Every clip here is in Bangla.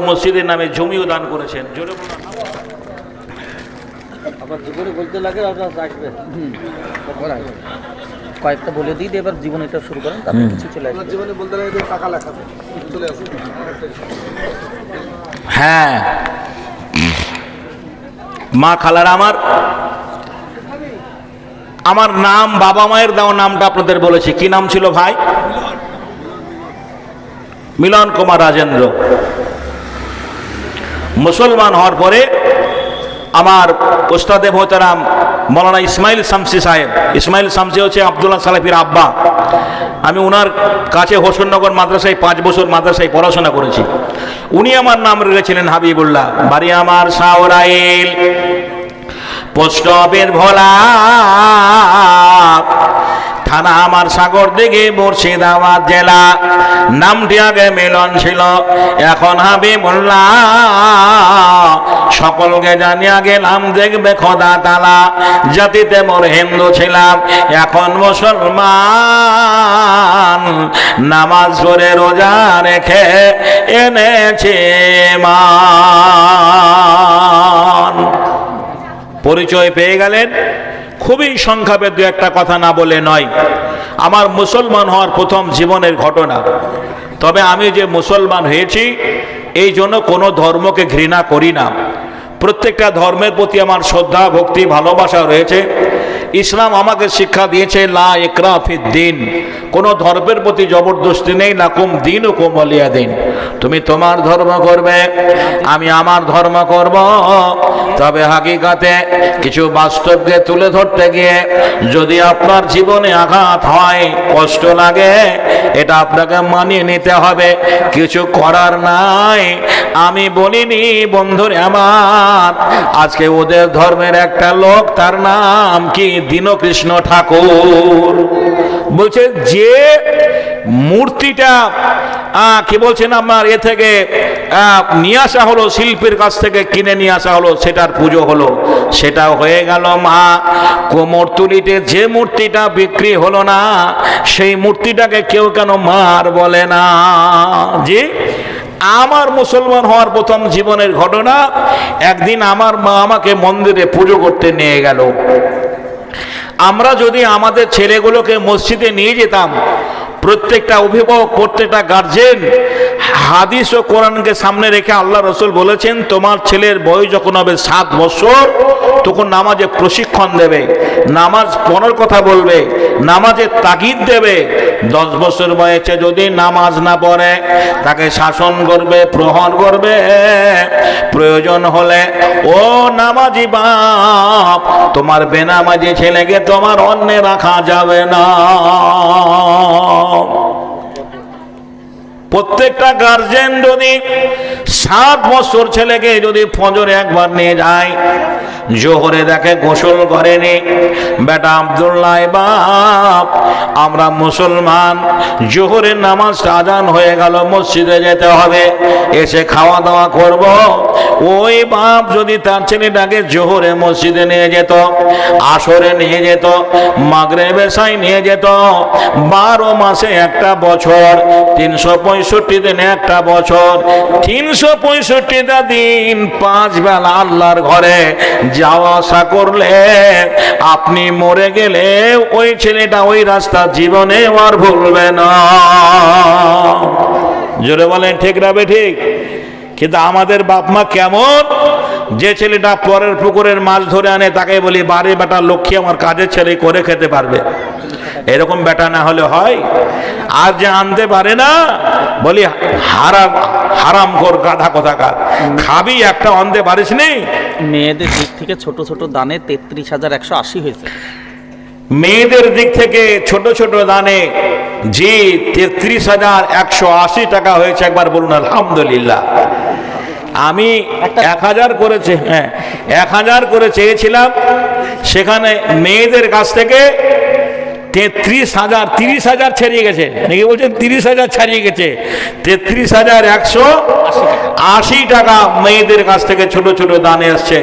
মসজিদের নামে জমিও দান করেছেন। জোরে আবার জীবনে বলতে লাগে আসবে। কয়েকটা বলে দিই দিয়ে এবার জীবন এটা শুরু করেন তারপর কিছু চলে আসবে। জীবনে বলতে লাগে টাকা লেখাবে চলে আসুন হ্যাঁ। মা খালারা আমার। আমার নাম বাবা মায়ের দেওয়া নামটা আপনাদের বলেছি। কি নাম ছিল ভাই? মিলন কুমার রাজেন্দ্র। মুসলমান হওয়ার পরে আমার ওস্তাদে মোহতারাম মৌলানা ইসমাইল শামসি সাহেব, ইসমাইল শামসি হচ্ছে আবদুল্লাহ সালেফির আব্বা। আমি ওনার কাছে হোসেননগর মাদ্রাসায় পাঁচ বছর মাদ্রাসায় পড়াশোনা করেছি। উনি আমার নাম রেখেছিলেন হাবিবুল্লাহ। বাড়ি আমার সাওরাইল, পোস্ট অফিস ভোলা থানা আমার সাগর দিকে মুর্শিদাবাদ জেলা। নামটি আগে মিলন ছিল, এখন হাবি হাবিবুল্লাহ। সকলকে জানিয়া গেলাম, দেখবে খোদা তালা জাতিতে মোর হিন্দু ছিলাম, এখন মুসলমান। নামাজ পড়ে, রোজা রেখে এনেছে মান। পরিচয় পেয়ে গেলেন? খুবই সংক্ষেপে দু একটা কথা না বলে নয়। আমার মুসলমান হওয়ার প্রথম জীবনের ঘটনা। তবে আমি যে মুসলমান হয়েছি, এই জন্য কোনো ধর্মকে ঘৃণা করি না। প্রত্যেকটা ধর্মের প্রতি আমার শ্রদ্ধা, ভক্তি, ভালোবাসা রয়েছে। ইসলাম আমাকে শিক্ষা দিয়েছে, লা একরাফিদ দিন। কোনো ধর্মের প্রতি জবরদস্তি নেই না কুম দিন ও কোমলিয়া দিন। তুমি তোমার ধর্ম করবে, আমি আমার ধর্ম করব। তবে হাকিকাতে কিছু বাস্তবকে তুলে ধরতে গিয়ে যদি আপনার জীবনে আঘাত হয়, কষ্ট লাগে এটা আপনাকে মানিয়ে নিতে হবে। কিছু করার নাই। আমি বলিনি, বন্ধুরে আমার, আজকে ওদের ধর্মের একটা লোক, তার নাম কি? দীনকৃষ্ণ ঠাকুর। বলছে, যে মূর্তিটা কি বলছেন আমার এ থেকে? নিয়ে আসা হলো, শিল্পীর কাছ থেকে কিনে নিয়ে আসা হলো, সেটার পুজো হলো। সেটা হয়ে গেল, মা। কোমর তুলিতে যে মূর্তিটা বিক্রি হলো না, সেই মূর্তিটাকে কেউ কেন মার বলে না। যে আমার মুসলমান হওয়ার প্রথম জীবনের ঘটনা, একদিন আমার মা আমাকে মন্দিরে পুজো করতে নিয়ে গেল। আমরা যদি আমাদের ছেলেগুলোকে মসজিদে নিয়ে যেতাম, প্রত্যেকটা অভিভাবক, প্রত্যেকটা গার্জেন হাদিস ও কোরআনকে সামনে রেখে আল্লাহ রসুল বলেছেন, তোমার ছেলের বয়স যখন হবে সাত বছর, তখন নামাজে প্রশিক্ষণ দেবে, নামাজ পড়ার কথা বলবে, নামাজে তাগিদ দেবে। দশ বছর বয়সে যদি নামাজ না পড়ে, তাকে শাসন করবে, প্রহর করবে। প্রয়োজন হলে, ও নামাজি বাপ, তোমার বেনামাজি ছেলেকে তোমার অন্যে রাখা যাবে না। প্রত্যেকটা গার্জেন যদি সাত বছর ছেলেকে যদি ফজরে একবার নিয়ে যায়, জোহরে দেখে গোসল করেনি। বেটা আবদুল্লাহ বাপ, আমরা মুসলমান জোহরের নামাজ আজান হয়ে গেল, মসজিদে যেতে হবে, এসে খাওয়া দাওয়া করব। ওই বাপ যদি তার ছেলেটাকে জোহরে মসজিদে নিয়ে যেত, আসরে নিয়ে যেত মাগরে বেসাই নিয়ে যেত, বারো মাসে একটা বছর, তিনশো পঁয়ষট্টি দিনে একটা বছর, তিনশো পঁয়ষট্টিটা দিন পাঁচ বেলা আল্লাহর ঘরে যাওয়া আসা করলে আপনি মরে গেলে ওই ছেলেটা ওই রাস্তা জীবনে আর ভুলবে না। জোরে বলেন, ঠিক রাবে ঠিক? কিন্তু আমাদের বাপ মা কেমন? যে ছেলেটা পরের পুকুরের মাছ ধরে আনে, তাকে বলি বাড়ি বেটা, লক্ষ্মী আমার কাজের ছেলে করে খেতে পারবে। এরকম বেটা না হলে হয়? আর যে আনতে পারে না বলি হারাম হারাম কর গাধা কোথাকার। খাবি একটা আনতে পারিস নি? মেয়েদের দিক থেকে ছোট ছোট দানে তেত্রিশ হাজার একশো আশি হয়েছে। মেয়েদের দিক থেকে ছোট ছোট দানে যে তেত্রিশ হাজার একশো আশি টাকা হয়েছে একবার বলুন আলহামদুলিল্লাহ। আমি এক হাজার করেছে হ্যাঁ এক হাজার করে চেয়েছিলাম সেখানে মেয়েদের কাছ থেকে তেত্রিশ হাজার তিরিশ হাজার ছাড়িয়ে গেছে। নাকি বলছেন তিরিশ হাজার ছাড়িয়ে গেছে? তেত্রিশ হাজার একশো আশি টাকা। মেয়েদের কাছ থেকে ছোট ছোট দানে আসছে।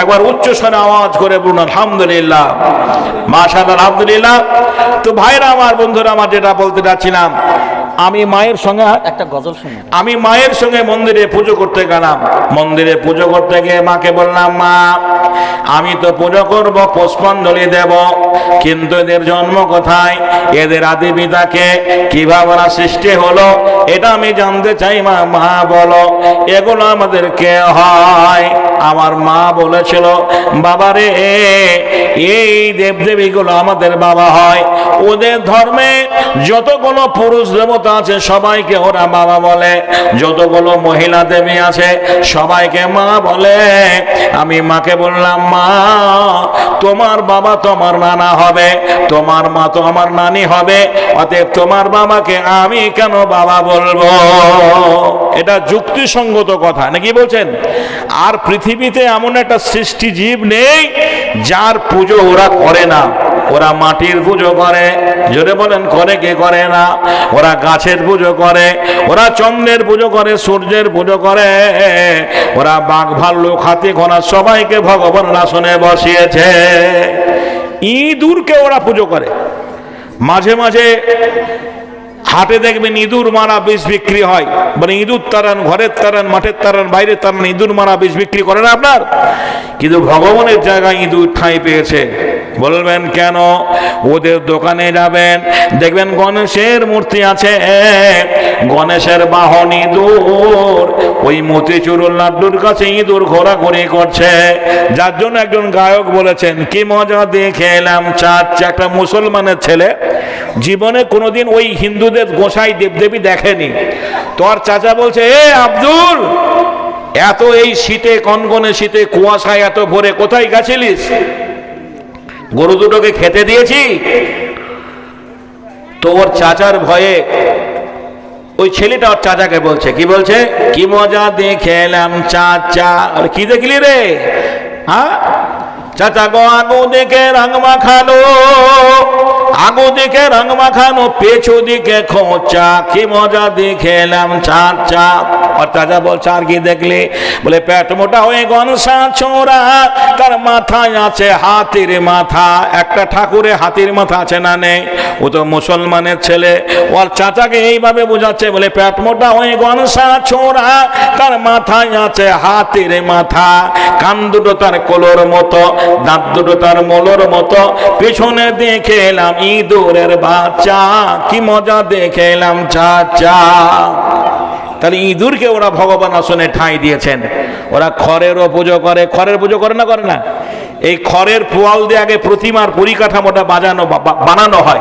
একবার উচ্চ স্বরে আওয়াজ করে বলুন আলহামদুলিল্লাহ। মাশাল আলহামদুলিল্লাহ। তো ভাইরা আমার বন্ধুরা আমার যেটা বলতে চাচ্ছিলাম আমি মায়ের সঙ্গে একটা গজল শুনি আমি মায়ের সঙ্গে মন্দিরে পুজো করতে গেলাম। মন্দিরে পুজো করতে গিয়ে মাকে বললাম মা আমি তো পুজো করব পুষ্পাঞ্জলি দেব কিন্তু এদের জন্ম কোথায়? এদের আদি পিতাকে কীভাবে ওরা সৃষ্টি হলো এটা আমি জানতে চাই মা মা বলো এগুলো আমাদের কে হয়? আমার মা বলেছিল বাবারে এই দেবদেবীগুলো আমাদের বাবা হয়। ওদের ধর্মে যতগুলো পুরুষ দেবতা আছে, সবাইকে ওরা বাবা বলে। যতগুলো মহিলা দেবী আছে, সবাইকে মা বলে। আমি মাকে বললাম, মা, তোমার বাবা তোমার নানা হবে, তোমার মা তো আমার নানি হবে, অতএব তোমার বাবাকে আমি কেন বাবা বলব? এটা যুক্তিসঙ্গত কথা, নাকি বলছেন? আর পৃথিবীতে এমন একটা সৃষ্টি জীব নেই, যার পুজো ওরা করে না। ওরা মাটির পুজো করে। জোরে বলেন, করে কে করে না? ওরা গাছের পুজো করে, ওরা চন্দ্রের পুজো করে, সূর্যের পুজো করে। ওরা বাঘ ভাল্লুক, হাতি, ঘোড়া সবাইকে ভগবান আসনে বসিয়েছে। ইঁদুরকে ওরা পুজো করে। মাঝে মাঝে হাটে দেখবেন ইঁদুর মারা বিষ বিক্রি হয়। মানে ইঁদুর তারান, ঘরের তারান, মাঠের তারান, বাইরের তারান, ইঁদুর মারা বিষ বিক্রি করে না আপনার? কিন্তু ভগবানের জায়গায় ইঁদুর ঠাঁই পেয়েছে। বলবেন কেন? ওদের দোকানে যাবেন। দেখবেন গণেশের মূর্তি আছে। গণেশের বাহন ইঁদুর ওই মতিচুরুল লাড্ডুর কাছে ইঁদুর ঘোরাঘুরি করছে। যার জন্য একজন গায়ক বলেছেন, কি মজা দেখে এলাম চার একটা মুসলমানের ছেলে। জীবনে কোনোদিন ওই হিন্দুদের গোসাই দেবদেবী দেখেনি। তোর চাচা বলছে, এ আব্দুল, এত এই শীতে, কনকনে শীতে কুয়াশায় এত ভোরে কোথায় গেছিলিস? গরু দুটোকে খেতে দিয়েছি। তো ওর চাচার ভয়ে ওই ছেলেটা ওর চাচাকে বলছে, কি বলছে? কি মজা দেখে এলাম চাচা। আর কি দেখলি রে? হ্যাঁ? চাচা গো, আগু দেখে রং মাখানো, আগু দিকে রং মাখানো, পেছু দিকে খোঁচা, কি মজা দেখে এলাম চাচা আর চাচা বলছে, আর কি দেখলে? বলে, পেট মোটা হয়ে গনসা ছোড়া তার মাথায় আছে হাতির মাথা। একটা ঠাকুরে হাতির মাথা আছে না নেই? ও তো মুসলমানের ছেলে। ওর চাচাকে এইভাবে বোঝাচ্ছে, বলে, পেট মোটা হয়ে গনসা ছোড়া তার মাথায় আছে হাতির মাথা। কান দুটো তার কোলোর মতো দাঁত দুটো তার মোলর মতো। পেছনে দেখে এলাম ইঁদুরের বাচ্চা। কি মজা দেখে এলাম চাচা। তাহলে ইঁদুরকে ওরা ভগবান আসনে ঠাঁই দিয়েছেন। ওরা খড়েরও পুজো করে। খড়ের পুজো করে না করে না? এই খড়ের পোয়াল দিয়ে আগে প্রতিমার পরিকাঠামোটা বাজানো বানানো হয়।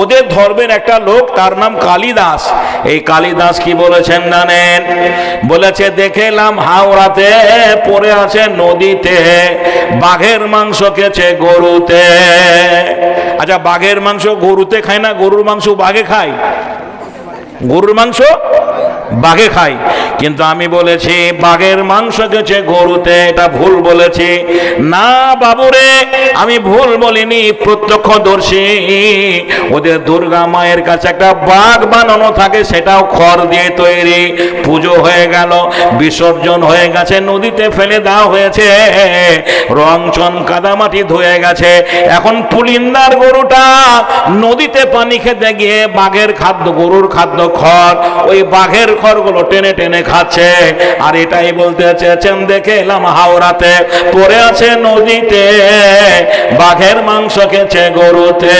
ওদের ধর্মের একটা লোক, তার নাম কালিদাস। এই কালিদাস কি বলেছেন জানেন? বলেছে, দেখেলাম হাওড়াতে পড়ে আছে নদীতে, বাঘের মাংস খেছে গরুতে। আচ্ছা বাঘের মাংস গরুতে খায় না? গরুর মাংস বাঘে খায়? গরুর মাংস? বাঘে খাই কিন্তু আমি বলেছি, বাঘের মাংস গেছে গরুতে, এটা ভুল বলেছি। না বাবুরে, আমি ভুল বলিনি, প্রত্যক্ষদর্শী। ওদের দুর্গা মায়ের কাছে একটা বাঘ বানানো থাকে, সেটাও খড় দিয়ে তৈরি। পুজো হয়ে গেল, বিসর্জন হয়ে গেছে, নদীতে ফেলে দেওয়া হয়েছে। রং চন কাদামাটি ধুয়ে গেছে। এখন পুলিন্দার গরুটা নদীতে পানি খেতে গিয়ে বাঘের খাদ্য, গরুর খাদ্য, খড়, ওই বাঘের খড়গুলো টেনে টেনে খাচ্ছে। আর এটাই বলতে চেয়েছেন, দেখে এলাম হাওড়াতে পড়ে আছে নদীতে, বাঘের মাংস খেছে গরুতে।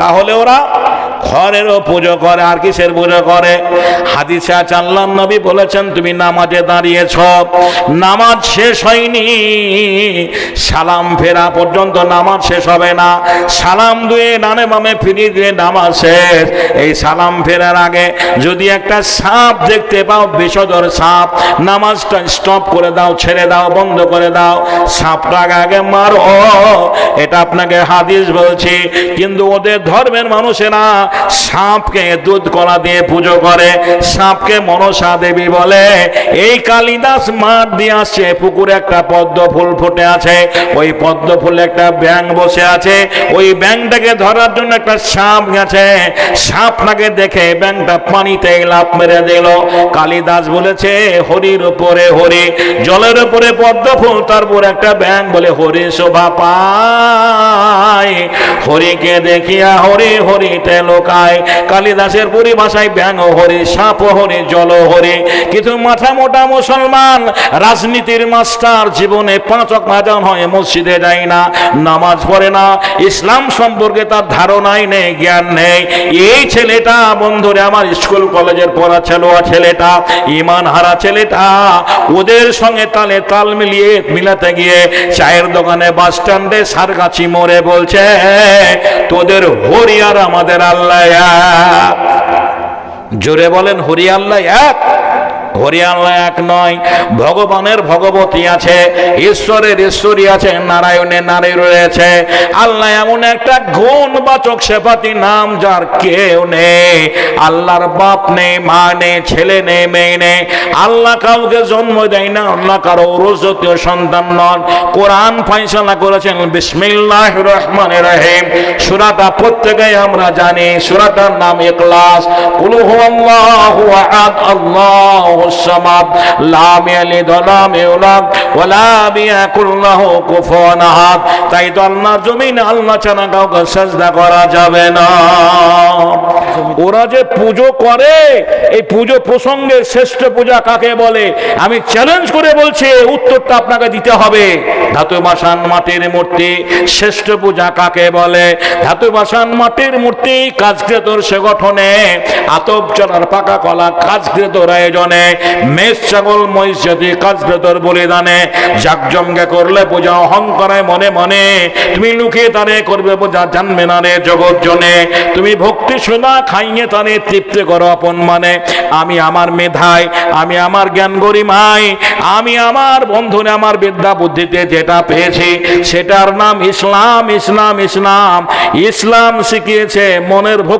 তাহলে ওরা খড়েরও পুজো করে, আর কিসের পুজো করে? হাদিসে আল্লাহ নবী বলেছেন, তুমি নামাজে দাঁড়িয়েছ, নামাজ শেষ হয়নি। সালাম ফেরা পর্যন্ত নামাজ শেষ হবে না। সালাম দুয়ে ডানে মামে ফিরিয়ে দিয়ে নামাজ শেষ। এই সালাম ফেরার আগে যদি একটা সাপ দেখতে পাও, বিষধর সাপ, নামাজটা স্টপ করে দাও, ছেড়ে দাও, বন্ধ করে দাও। সাপটাকে আগে মারো। এটা আপনাকে হাদিস বলছি, কিন্তু ওদের ধর্মের মানুষেরা সাপকে দুধ কলা দিয়ে পুজো করে, সাপকে মনসা দেবী বলে। এই কালিদাস মাঠ দিয়ে আসছে, পুকুরে একটা পদ্ম ফুল ফুটে আছে, ওই পদ্ম ফুলে একটা ব্যাং বসে আছে, ওই ব্যাংটাকে ধরার জন্য একটা সাপ গেছে। সাপটাকে দেখে ব্যাংটা পানিতে লাফ মেরে দিল। কালিদাস বলেছে, হরির উপরে হরি, জলের উপরে পদ্ম ফুল তারপর একটা ব্যাং বলে, হরি শোভা পায়। হরিকে দেখিয়া হরি হরি তেলো ঢোকায়। কালিদাসের পরিভাষায় ব্যাঙ হরে, সাপ হরে, জল হরে। কিন্তু মাথা মোটা মুসলমান, রাজনীতির মাস্টার, জীবনে পাঁচ মাজান হয়, মসজিদে যায় না, নামাজ পড়ে না। ইসলাম সম্পর্কে তার ধারণাই নেই, জ্ঞান নেই। এই ছেলেটা, বন্ধুরে, আমার স্কুল, কলেজের পড়া ছেলোয়া ছেলেটা, ইমান হারা ছেলেটা, ওদের সঙ্গে তালে তাল মিলিয়ে মিলাতে গিয়ে চায়ের দোকানে বাস স্ট্যান্ডে সারগাছি মোড়ে বলছে, তোদের হরিয়ার আমাদের আল্লাহ এক। জোরে বলেন হরি আল্লাহ এক হরি আল্লাহ এক নয়, ভগবানের ভগবতী আছে, ঈশ্বরের ঈশ্বরী আছে, নারায়ণের নারায়ণ রয়েছে। আল্লাহ এমন একটা গুণবাচক সেপাতি নাম যার কেউ নেই। আল্লাহর বাপ নেই, মা নেই, ছেলে নেই, মেয়ে নেই। আল্লাহ কাউকে জন্ম দেয় না আল্লাহ কারও রোজতীয় সন্তান নন। কোরআন ফাইসলা করেছেন বিসমিল্লাহ রহমান রহিম। সুরাটা প্রত্যেকেই আমরা জানি, সুরাটার নাম ইখলাস। কুলু হুয়াল্লাহু আহাদ আল্লাহুস সামাদ লাম يلد ওয়া يولد ইউলাদ ওয়া له কুফুয়ান তাই তো আল্লাহর জমিনে আল্লাহ ছাড়া কাউকে সাজদা করা যাবে না। ওরা যে পুজো করে, এই পুজো প্রসঙ্গে শ্রেষ্ঠ পূজা কাকে বলে? আমি চ্যালেঞ্জ করে বলছি উত্তরটা আপনাকে দিতে হবে। ধাতু বাসান মাটির মূর্তি শ্রেষ্ঠ পূজা কাকে বলে? ধাতু বাসান মাটির মূর্তি কাজকৃতর সে গঠনে, আতপ চলার পাকা কলা কাজকৃতর আয়োজনে, মেষ ছাগল মহিষ জাতি কাজকৃতর বলিদানে, জাকজমকে করলে পূজা অহংকারে মনে মনে, তুমি লুকিয়ে তারে করবে পূজা, জানবে না রে জগৎ জনে। তুমি ভক্তি শোনা খাইয়ে তারে তৃপ্তি করো আপন মানে। আমি আমার মেধায় আমি আমার জ্ঞান গরিমায় আমি আমার বন্ধুনে আমার বিদ্যা বুদ্ধিতে যেটা পেয়েছি, সেটার নাম ইসলাম ইসলাম ইসলাম। ইসলাম শিখিয়েছে মনের ভক্তি